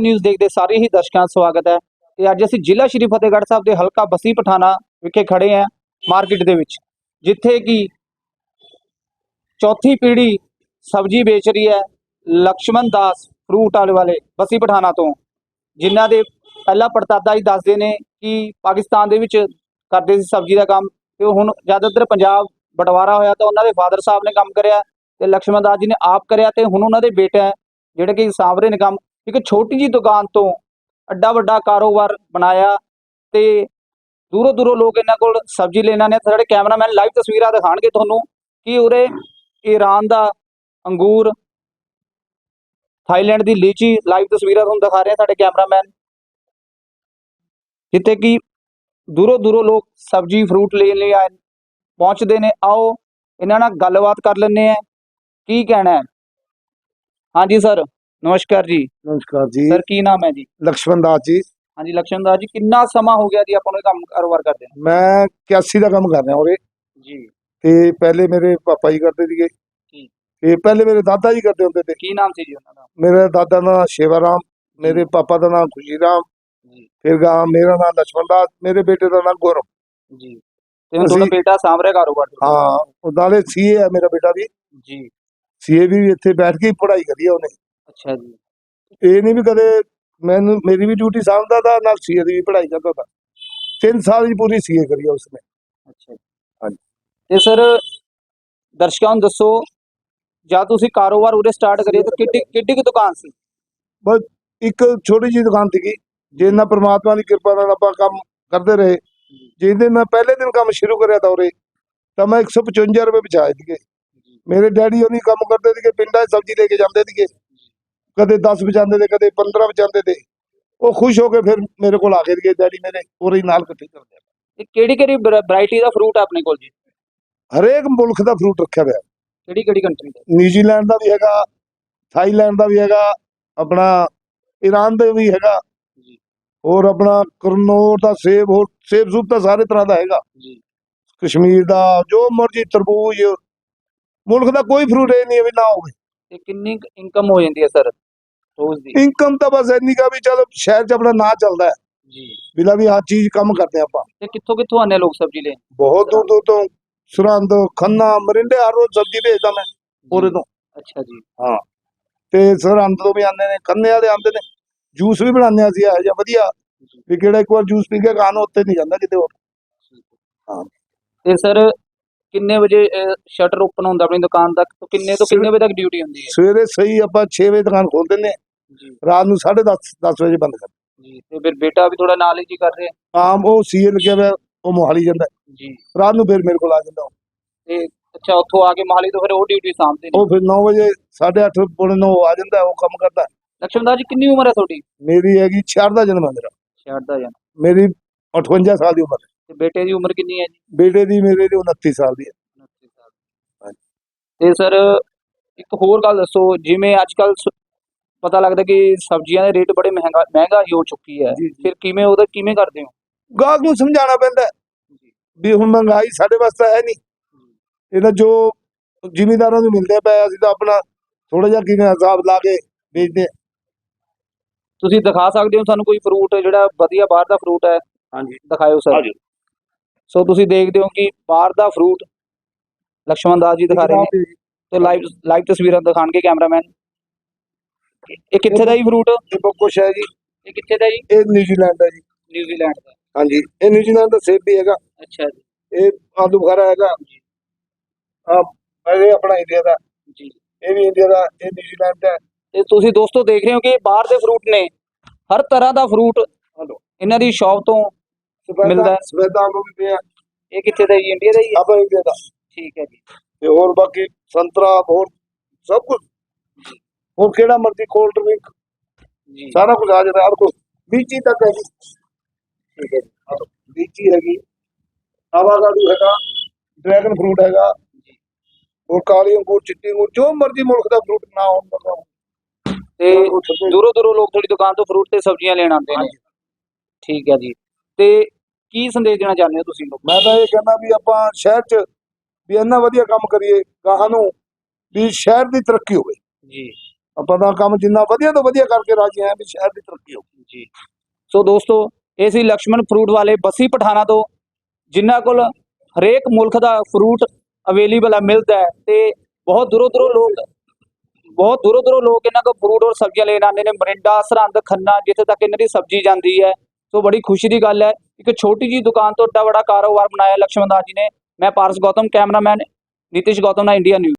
News ਦੇਖਦੇ ਸਾਰੇ ਹੀ ਦਰਸ਼ਕਾਂ ਦਾ ਸਵਾਗਤ ਹੈ। ਤੇ ਅੱਜ ਅਸੀਂ ਜ਼ਿਲ੍ਹਾ ਸ਼੍ਰੀ ਫਤਿਹਗੜ੍ਹ ਸਾਹਿਬ ਦੇ ਹਲਕਾ ਬਸੀ ਪਠਾਣਾ ਵਿਖੇ ਖੜੇ ਹਾਂ ਮਾਰਕੀਟ ਦੇ ਵਿੱਚ, ਜਿੱਥੇ ਕਿ ਚੌਥੀ ਪੀੜ੍ਹੀ ਸਬਜ਼ੀ ਵੇਚ ਰਹੀ ਹੈ ਲਕਸ਼ਮਣ ਦਾਸ ਫਰੂਟ ਵਾਲੇ ਵਾਲੇ ਬਸੀ ਪਠਾਣਾ ਤੋਂ, ਜਿਨ੍ਹਾਂ ਦੇ ਪਹਿਲਾ ਪੜਤਾਦਾ ਹੀ ਦੱਸਦੇ ਨੇ ਕਿ ਪਾਕਿਸਤਾਨ ਦੇ ਵਿੱਚ ਕਰਦੇ ਸੀ ਸਬਜ਼ੀ ਦਾ ਕੰਮ ਤੇ ਹੁਣ ਜ਼ਿਆਦਾਤਰ ਪੰਜਾਬ ਬਟਵਾਰਾ ਹੋਇਆ ਤਾਂ ਉਹਨਾਂ ਦੇ ਫਾਦਰ ਸਾਹਿਬ ਨੇ ਕੰਮ ਕਰਿਆ ਤੇ ਲਕਸ਼ਮਣ ਦਾਸ ਜੀ ਨੇ ਆਪ ਕਰਿਆ ਤੇ ਹੁਣ ਉਹਨਾਂ ਦੇ ਬੇਟੇ ਜਿਹੜੇ ਕਿ ਸਾਂਭ ਨੇ ਕੰਮ। ਇੱਕ ਛੋਟੀ ਜੀ ਦੁਕਾਨ ਤੋਂ ਅੱਡਾ ਵੱਡਾ ਕਾਰੋਬਾਰ ਬਣਾਇਆ ਤੇ ਦੂਰੋਂ ਦੂਰੋਂ ਲੋਕ ਇਹਨਾਂ ਕੋਲ ਸਬਜ਼ੀ ਲੈਣ ਨੇ ਸਾਡੇ ਕੈਮਰਾਮੈਨ ਲਾਈਵ ਤਸਵੀਰਾਂ ਦਿਖਾਣਗੇ ਤੁਹਾਨੂੰ ਕਿ ਉਰੇ ਈਰਾਨ ਦਾ ਅੰਗੂਰ, ਥਾਈਲੈਂਡ ਦੀ ਲੀਚੀ ਲਾਈਵ ਤਸਵੀਰਾਂ ਤੁਹਾਨੂੰ ਦਿਖਾ ਰਹੇ ਆ ਸਾਡੇ ਕੈਮਰਾਮੈਨ। ਜਿੱਥੇ ਕਿ ਦੂਰੋਂ ਦੂਰੋਂ ਲੋਕ ਸਬਜ਼ੀ ਫਰੂਟ ਲੈਣ ਲਈ ਆਏ, ਪਹੁੰਚਦੇ ਨੇ। ਆਓ, ਇਹਨਾਂ ਨਾਲ ਗੱਲਬਾਤ ਕਰ ਲੈਂਦੇ ਆ। ਕੀ ਕਹਿਣਾ ਹੈ? ਹਾਂਜੀ ਸਰ ਨਮਸਕਾਰ ਜੀ। ਨਮਸਕਾਰ ਜੀ। ਸਰ ਕੀ ਨਾਮ ਹੈ ਜੀ? ਲక్ష్మణ ਦਾਸ ਜੀ। ਹਾਂਜੀ ਲక్ష్మణ ਦਾਸ ਜੀ ਕਿੰਨਾ ਸਮਾਂ ਹੋ ਗਿਆ ਜੀ ਆਪਾਂ ਨੂੰ ਇਹ ਕੰਮ ਕਾਰੋਬਾਰ ਕਰਦੇ ਮੈਂ 81 ਦਾ ਕੰਮ ਕਰ ਰਿਹਾ ਹੋਵੇ ਜੀ। ਤੇ ਪਹਿਲੇ ਮੇਰੇ ਪਾਪਾ ਜੀ ਕਰਦੇ ਸੀਗੇ। ਤੇ ਪਹਿਲੇ ਮੇਰੇ ਦਾਦਾ ਜੀ ਕਰਦੇ ਹੁੰਦੇ ਤੇ ਕੀ ਨਾਮ ਸੀ ਜੀ ਉਹਨਾਂ ਦਾ? ਮੇਰੇ ਦਾਦਾ ਦਾ ਨਾਮ ਸ਼ੇਵਰਾਮ ਮੇਰੇ ਪਾਪਾ ਦਾ ਨਾਮ ਖੁਸ਼ੀਰਾਮ ਜੀ। ਫਿਰ ਗਾ ਮੇਰਾ ਨਾਮ ਲక్ష్మణ ਦਾਸ ਮੇਰੇ ਬੇਟੇ ਦਾ ਨਾਮ ਗੌਰਵ ਜੀ। ਤੇ ਤੁਹਾਡਾ ਬੇਟਾ ਸਾਂਭ ਰਿਹਾ ਕਾਰੋਬਾਰ ਹਾਂ ਉਹਦਾ ਦੇ ਸੀਏ ਹੈ ਮੇਰਾ ਬੇਟਾ ਵੀ। ਜੀ। ਸੀਏ ਵੀ ਇੱਥੇ ਬੈਠ ਕੇ ਪੜ੍ਹਾਈ ਕਰੀ ਉਹਨੇ। ਅੱਛਾ ਜੀ। ਇਹ ਨਹੀਂ ਵੀ ਕਦੇ ਮੈਨੂੰ ਮੇਰੀ ਵੀ ਡਿਊਟੀ ਸਾਂਭਦਾ ਦਾ ਨਾਲ ਸੀਏ ਦੀ ਵੀ ਪੜ੍ਹਾਈ ਕਰਦਾ ਤਾ। ਤਿੰਨ ਸਾਲ ਦੀ ਪੂਰੀ ਸੀਏ ਕਰੀ ਆ ਉਸਨੇ। ਅੱਛਾ ਜੀ। ਹਾਂਜੀ। ਤੇ ਸਰ ਦਰਸ਼ਕਾਂ ਨੂੰ ਦੱਸੋ ਜਦ ਤੁਸੀਂ ਕਾਰੋਬਾਰ ਉਰੇ ਸਟਾਰਟ ਕਰਿਆ ਤਾਂ ਕਿੱਡੀ ਕਿੱਡੀ ਕੁ ਦੁਕਾਨ ਸੀ? ਇੱਕ ਛੋਟੀ ਜਿਹੀ ਦੁਕਾਨ ਸੀਗੀ ਜਿੰਨਾ ਪ੍ਰਮਾਤਮਾ ਦੀ ਕਿਰਪਾ ਨਾਲ ਆਪਾਂ ਕੰਮ ਕਰਦੇ ਰਹੇ। ਜਿਸ ਦਿਨ ਮੈਂ ਪਹਿਲੇ ਦਿਨ ਕੰਮ ਸ਼ੁਰੂ ਕਰਿਆ ਤਾਂ ਉਰੇ ਤਾਂ ਮੈਂ 155 ਰੁਪਏ ਬਚਾਏ ਸੀਗੇ। ਮੇਰੇ ਡੈਡੀ ਉਹਨੀ ਕੰਮ ਕਰਦੇ ਸੀਗੇ ਪਿੰਡਾਂ 'ਚ ਸਬਜ਼ੀ ਲੈ ਕੇ ਜਾਂਦੇ ਸੀਗੇ। ਕਦੇ 10 ਬਚਾਉਂਦੇ ਤੇ ਕਦੇ 15 ਬਚਾਉਂਦੇ ਤੇ ਉਹ ਖੁਸ਼ ਹੋ ਕੇ ਫਿਰ ਮੇਰੇ ਕੋਲ ਆ ਗਏ ਸੀਗੇ ਡੈਡੀ ਮੇਰੇ ਹੀ ਨਾਲ ਇਕੱਠੇ ਕਰਦੇ ਇਹ ਕਿਹੜੀ ਕਿਹੜੀ ਵੈਰਾਈਟੀ ਦਾ ਫਰੂਟ ਆਪਣੇ ਕੋਲ ਜੀ? ਹਰੇਕ ਮੁਲਕ ਦਾ ਫਰੂਟ ਰੱਖਿਆ ਹੋਇਆ। ਕਿਹੜੀ ਕਿਹੜੀ ਕੰਟਰੀ ਦਾ? ਨਿਊਜ਼ੀਲੈਂਡ ਦਾ ਵੀ ਹੈਗਾ ਥਾਈਲੈਂਡ ਦਾ ਵੀ ਹੈਗਾ ਆਪਣਾ ਈਰਾਨ ਦਾ ਵੀ ਹੈਗਾ। ਜੀ। ਹੋਰ ਆਪਣਾ ਕਰਨੌਰ ਦਾ ਸੇਬ ਹੋਰ ਸੇਬ ਸੂਬ ਤਾਂ ਸਾਰੇ ਤਰ੍ਹਾਂ ਦਾ ਹੈਗਾ। ਜੀ। ਕਸ਼ਮੀਰ ਦਾ ਜੋ ਮਰਜ਼ੀ ਤਰਬੂਜ ਮੁਲਕ ਦਾ ਕੋਈ ਫਰੂਟ ਇਹ ਨਹੀਂ ਵੀ ਨਾ ਹੋਵੇ। ਤੇ ਕਿੰਨੀ ਇਨਕਮ ਹੋ ਜਾਂਦੀ ਹੈ ਸਰ ਰੋਜ਼ ਦੀ। ਇਨਕਮ ਤਾਂ ਬਸ ਇੰਨੀ ਕਾ ਵੀ ਚਲ ਸ਼ਹਿਰ 'ਚ ਆਪਣਾ ਨਾਂ ਚੱਲਦਾ ਹੈ। ਜੀ। ਬਿਲਾ ਵੀ ਹਰ ਚੀਜ਼ ਕੰਮ ਕਰਦੇ ਆਪਾਂ। ਤੇ ਕਿੱਥੋਂ ਕਿੱਥੋਂ ਆਨੇ ਲੋਕ ਸਬਜ਼ੀ ਲੈਣ? ਬਹੁਤ ਦੂਰ ਦੂਰ ਤੋਂ ਸੁਰੰਦ ਖੰਨਾ ਮਰਿੰਡੇ ਹਰ ਰੋਜ਼ ਸਬਜ਼ੀ ਭੇਜਦਾ ਮੈਂ ਪੂਰੇ ਤੋਂ। ਅੱਛਾ ਜੀ। ਤੇ ਸਰਹੰਦ ਤੋਂ ਵੀ ਆਉਂਦੇ ਨੇ ਖੰਨੇ ਵਾਲੇ ਆਉਂਦੇ ਨੇ। ਜੂਸ ਵੀ ਬਣਾਉਂਦੇ ਹਾਂ ਅਸੀਂ ਇਹੋ ਜਿਹਾ ਵਧੀਆ। ਵੀ ਕਿਹੜਾ ਇੱਕ ਵਾਰ ਜੂਸ ਪੀ ਕੇ ਖਾਣ ਉੱਤੇ ਨਹੀਂ ਜਾਂਦਾ ਕਿਤੇ ਹੋਰ। ਹਾਂ। ਤੇ ਸਰ ਕਿੰਨੇ ਵਜੇ ਸ਼ਟਰ ਓਪਨ ਹੁੰਦਾ ਆਪਣੀ ਦੁਕਾਨ ਦਾ ਤੋਂ ਕਿੰਨੇ ਤੋਂ ਕਿੰਨੇ ਵਜੇ ਤੱਕ ਡਿਊਟੀ ਹੁੰਦੀ ਹੈ? ਸਵੇਰੇ ਸਹੀ ਆਪਾਂ 6 ਵਜੇ ਦੁਕਾਨ ਖੋਲ ਦਿੰਦੇ ਹਾਂ। ਰਾਤ ਨੂੰ 10:30 10 ਵਜੇ ਬੰਦ ਕਰ। ਜੀ ਤੇ ਫਿਰ ਬੇਟਾ ਵੀ ਥੋੜਾ ਨਾਲ ਹੀ ਜੀ ਕਰ ਰਿਹਾ? ਆਮ ਉਹ ਸੀਏ ਲੱਗਿਆ ਹੋਇਆ ਉਹ ਮੋਹਾਲੀ ਜਾਂਦਾ। ਜੀ। ਰਾਤ ਨੂੰ ਫਿਰ ਮੇਰੇ ਕੋਲ ਆ ਜਾਂਦਾ ਉਹ। ਤੇ ਅੱਛਾ ਉੱਥੋਂ ਆ ਕੇ ਮਹਾਲੀ ਤੋਂ ਫਿਰ ਉਹ ਡਿਊਟੀ ਸਾਂਭਦੇ ਨੇ? ਉਹ ਫਿਰ 9 ਵਜੇ 8:30 ਪੌਣੇ 9 ਆ ਜਾਂਦਾ ਉਹ ਕੰਮ ਕਰਦਾ। ਲక్ష్ਮਣਦਾਸ ਜੀ ਕਿੰਨੀ ਉਮਰ ਹੈ ਤੁਹਾਡੀ? ਮੇਰੀ ਹੈਗੀ 66 ਦਾ ਜਨਮ ਹੈ ਮੇਰਾ। 66 ਦਾ ਜਨ ਮੇਰੀ 58 ਸਾਲ ਦੀ ਉਮਰ ਹੈ। ਤੇ ਬੇਟੇ ਦੀ ਉਮਰ ਕਿੰਨੀ ਹੈ ਜੀ? ਬੇਟੇ ਦੀ ਮੇਰੇ ਦੀ 29 ਸਾਲ ਦੀ ਹੈ। 29 ਸਾਲ ਤੇ ਸਰ ਇੱਕ ਹੋਰ ਗੱਲ ਦੱਸੋ ਜਿਵੇਂ ਅੱਜ ਕੱਲ ਪਤਾ ਲੱਗਦਾ ਕਿ ਸਬਜ਼ੀਆਂ ਦੇ ਰੇਟ ਬੜੇ ਮਹਿੰਗਾ ਮਹਿੰਗਾ ਹੋ ਚੁੱਕੀ ਹੈ। ਫਿਰ ਕਿਵੇਂ ਉਹਦਾ ਕਿਵੇਂ ਕਰਦੇ ਹੋ? ਗਾਹਕ ਨੂੰ ਸਮਝਾਉਣਾ ਪੈਂਦਾ ਵੀ ਹੁਣ ਮਹਿੰਗਾਈ ਸਾਡੇ ਵਾਸਤੇ ਹੈ ਨਹੀਂ। ਇਹਦਾ ਜੋ ਜ਼ਿਮੀਦਾਰਾਂ ਨੂੰ ਮਿਲਦੇ ਪਏ ਅਸੀਂ ਤਾਂ ਆਪਣਾ ਥੋੜਾ ਜਿਹਾ ਕਿਵੇਂ ਹਿਸਾਬ ਲਾ ਕੇ ਵੇਚਦੇ ਤੁਸੀਂ ਦਿਖਾ ਸਕਦੇ ਹੋ ਸਾਨੂੰ ਕੋਈ ਫਰੂਟ ਜਿਹੜਾ ਵਧੀਆ ਬਾਹਰ ਦਾ ਫਰੂਟ ਹੈ। ਹਾਂਜੀ। ਦਿਖਾਇਓ ਸਰ। ਸੋ ਤੁਸੀਂ ਦੇਖਦੇ ਹੋ ਕਿ ਬਾਹਰ ਦਾ ਫਰੂਟ ਲਕਸ਼ਮਣ ਦਾਸ ਜੀ ਦਿਖਾ ਰਹੇ ਨੇ। ਤੇ ਲਾਈਵ ਲਾਈਵ ਤਸਵੀਰਾਂ ਦਿਖਾਣਗੇ ਕੈਮਰਾਮੈਨ। ਇਹ ਕਿੱਥੇ ਦਾ ਜੀ ਫਰੂਟ ਇਹ ਕੁਛ ਹੈ ਜੀ। ਇਹ ਕਿੱਥੇ ਦਾ ਜੀ? ਇਹ ਨਿਊਜ਼ੀਲੈਂਡ ਦਾ ਜੀ। ਨਿਊਜ਼ੀਲੈਂਡ ਦਾ। ਹਾਂਜੀ। ਇਹ ਨਿਊਜ਼ੀਲੈਂਡ ਦਾ ਸੇਬ ਵੀ ਹੈਗਾ। ਅੱਛਾ ਜੀ। ਇਹ ਆਲੂ ਬੁਖਾਰਾ ਹੈਗਾ। ਆ ਇਹ ਆਪਣਾ ਇੰਡੀਆ ਦਾ। ਜੀ। ਇਹ ਵੀ ਇੰਡੀਆ ਦਾ ਇਹ ਨਿਊਜ਼ੀਲੈਂਡ ਦਾ। ਤੇ ਤੁਸੀਂ ਦੋਸਤੋ ਦੇਖ ਰਹੇ ਹੋ ਕਿ ਬਾਹਰ ਦੇ ਫਰੂਟ ਨੇ। ਹਰ ਤਰ੍ਹਾਂ ਦਾ ਫਰੂਟ ਇਹਨਾਂ ਦੀ ਸ਼ਾਪ ਤੋਂ ਮਿਲਦਾ ਹੈ। ਸਫੈਦਾ ਆਲੂ ਵੀ ਪਿਆ। ਇਹ ਕਿੱਥੇ ਦਾ ਜੀ? ਇੰਡੀਆ ਦਾ ਹੀ ਹੈ। ਆਪਾਂ ਇੰਡੀਆ ਦਾ। ਠੀਕ ਹੈ ਜੀ। ਤੇ ਹੋਰ ਬਾਕੀ ਸੰਤਰਾ ਹੋਰ ਸਭ ਕੁਝ ਹੋਰ ਕਿਹੜਾ ਮਰਜ਼ੀ ਕੋਲਡ ਡਰਿੰਕ ਜੀ। ਸਾਰਾ ਕੁਝ ਆ ਜਾਂਦਾ ਹਰ ਕੁਝ ਲੀਚੀ ਤੱਕ ਹੈ ਜੀ। ਠੀਕ ਹੈ ਜੀ। ਲੀਚੀ ਹੈਗੀ। ਆਵਾਗਾਡੂ ਹੈਗਾ ਡਰੈਗਨ ਫਰੂਟ ਹੈਗਾ। ਹੋਰ ਕਾਲੀ ਅੰਗੂਰ ਚਿੱਟੀ ਅੰਗੂਰ ਜੋ ਮਰਜ਼ੀ ਮੁਲਕ ਦਾ ਫਰੂਟ ਨਾ ਹੋਣ ਮਤਲਬ ਤੇ ਦੂਰੋਂ ਦੂਰੋਂ ਲੋਕ ਤੁਹਾਡੀ ਦੁਕਾਨ ਤੋਂ ਫਰੂਟ ਤੇ ਸਬਜ਼ੀਆਂ ਲੈਣ ਆਉਂਦੇ ਨੇ। ਠੀਕ ਹੈ ਜੀ। ਤੇ ਕੀ ਸੰਦੇਸ਼ ਦੇਣਾ ਚਾਹੁੰਦੇ ਹੋ ਤੁਸੀਂ ਲੋਕ? ਮੈਂ ਤਾਂ ਇਹ ਕਹਿੰਦਾ ਵੀ ਆਪਾਂ ਸ਼ਹਿਰ 'ਚ ਵੀ ਇੰਨਾ ਵਧੀਆ ਕੰਮ ਕਰੀਏ ਗਾਹਾਂ ਨੂੰ ਵੀ ਸ਼ਹਿਰ ਦੀ ਤਰੱਕੀ ਹੋਵੇ। ਜੀ। ਆਪਾਂ ਤਾਂ ਕੰਮ ਜਿੰਨਾ ਵਧੀਆ ਤੋਂ ਵਧੀਆ ਕਰਕੇ ਰਾਜੀ ਆਏ ਵੀ ਸ਼ਹਿਰ ਦੀ ਤਰੱਕੀ ਹੋ ਜੀ। ਸੋ ਦੋਸਤੋ, ਇਹ ਸੀ ਲక్ష్మణ ਫਰੂਟ ਵਾਲੇ ਬੱਸੀ ਪਠਾਣਾ ਤੋਂ, ਜਿਨ੍ਹਾਂ ਕੋਲ ਹਰੇਕ ਮੁਲਕ ਦਾ ਫਰੂਟ ਅਵੇਲੇਬਲ ਆ, ਮਿਲਦਾ ਹੈ ਤੇ ਬਹੁਤ ਦੂਰੋਂ ਦੂਰੋਂ ਲੋਕ, ਬਹੁਤ ਦੂਰੋਂ ਦੂਰੋਂ ਲੋਕ ਇਹਨਾਂ ਕੋਲ ਫਰੂਟ ਔਰ ਸਬਜ਼ੀਆਂ ਲੈਣ ਆਉਂਦੇ ਨੇ। ਮਰਿੰਡਾ, ਸਰਹੰਦ, ਖੰਨਾ, ਜਿੱਥੇ ਤੱਕ ਇਹਨਾਂ ਦੀ ਸਬਜ਼ੀ ਜਾਂਦੀ ਹੈ। ਸੋ ਬੜੀ ਖੁਸ਼ੀ ਦੀ ਗੱਲ ਹੈ, ਇੱਕ ਛੋਟੀ ਜੀ ਦੁਕਾਨ ਤੋਂ ਏਡਾ ਵੱਡਾ ਕਾਰੋਬਾਰ ਬਣਾਇਆ ਲక్ష్మణ ਦਾਸ ਜੀ ਨੇ। ਮੈਂ ਪਾਰਸ ਗੌਤਮ, ਕੈਮਰਾਮੈਨ ਨੀਤਿਸ਼ ਗੌਤਮ ਨਾਲ ਇੰਡੀਆ ਨਿਊਜ਼।